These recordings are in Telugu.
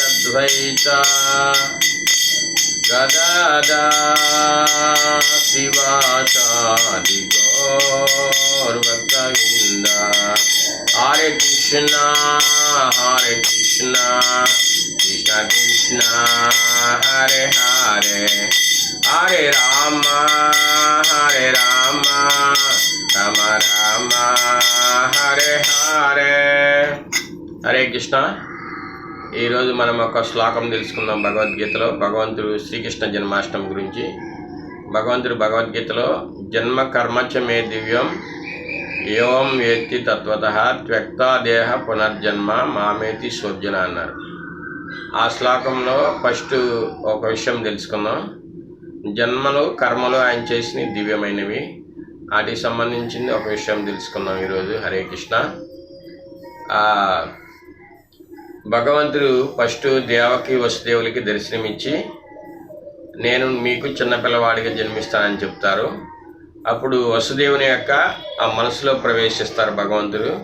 అద్వైత గదాదా శివాసాది గౌరవృంద హరే కృష్ణ హరే కృష్ణ కృష్ణ కృష్ణ హరే హరే హరే రామ హరే రామ రామ రామ హరే హరే హరే కృష్ణ ఈరోజు మనం ఒక శ్లోకం తెలుసుకుందాం భగవద్గీతలో. భగవంతుడు శ్రీకృష్ణ జన్మాష్టమి గురించి. భగవంతుడు భగవద్గీతలో జన్మ కర్మచ మే దివ్యం ఏవం వేత్తి తత్వత త్వక్తాదేహ పునర్జన్మ మామేతి స్వర్జన అన్నారు. ఆ శ్లోకంలో ఫస్ట్ ఒక విషయం తెలుసుకుందాం. జన్మలు కర్మలు ఆయన చేసిన దివ్యమైనవి. వాటికి సంబంధించింది ఒక విషయం తెలుసుకుందాం ఈరోజు. హరే కృష్ణ. భగవంతుడు ఫస్ట్ దేవకి వసుదేవులకి దర్శనమిచ్చి నేను మీకు చిన్నపిల్లవాడిగా జన్మిస్తానని చెప్తారు. అప్పుడు వసుదేవుని యొక్క ఆ మనసులో ప్రవేశిస్తారు భగవంతుడు.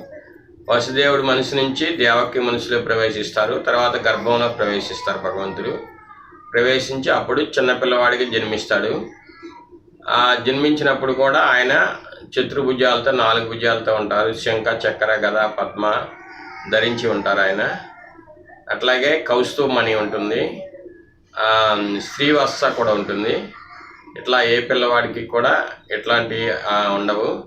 వసుదేవుడు మనసు నుంచి దేవకి మనసులో ప్రవేశిస్తారు. తర్వాత గర్భంలో ప్రవేశిస్తారు భగవంతుడు. ప్రవేశించి అప్పుడు చిన్నపిల్లవాడిగా జన్మిస్తాడు. ఆ జన్మించినప్పుడు కూడా ఆయన చతుర్భుజాలతో నాలుగు భుజాలతో ఉంటారు. శంఖ చక్ర గద పద్మ ధరించి ఉంటారు ఆయన. అట్లాగే కౌస్తుమణి ఉంటుంది. శ్రీవత్స కూడా ఉంటుంది. ఇట్లా ఏ పిల్లవాడికి కూడా ఎట్లాంటి ఉండవు.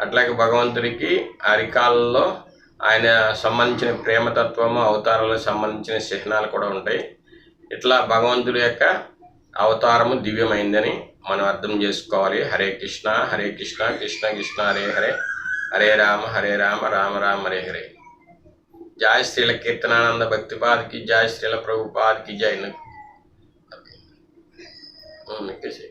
అట్లాగే భగవంతుడికి అరికాలలో ఆయన సంబంధించిన ప్రేమతత్వము అవతారాలకు సంబంధించిన చిహ్నాలు కూడా ఉంటాయి. ఇట్లా భగవంతుడి యొక్క అవతారము దివ్యమైందని మనం అర్థం చేసుకోవాలి. హరే కృష్ణ హరే కృష్ణ కృష్ణ కృష్ణ హరే హరే. హరే రామ హరే రామ రామ రామ హరే హరే. జయ శ్రీల కీర్తనానంద భక్తి భక్తిపాదకి జయ శ్రీల ప్రభుపాదకి జైన్ నెక్కేసి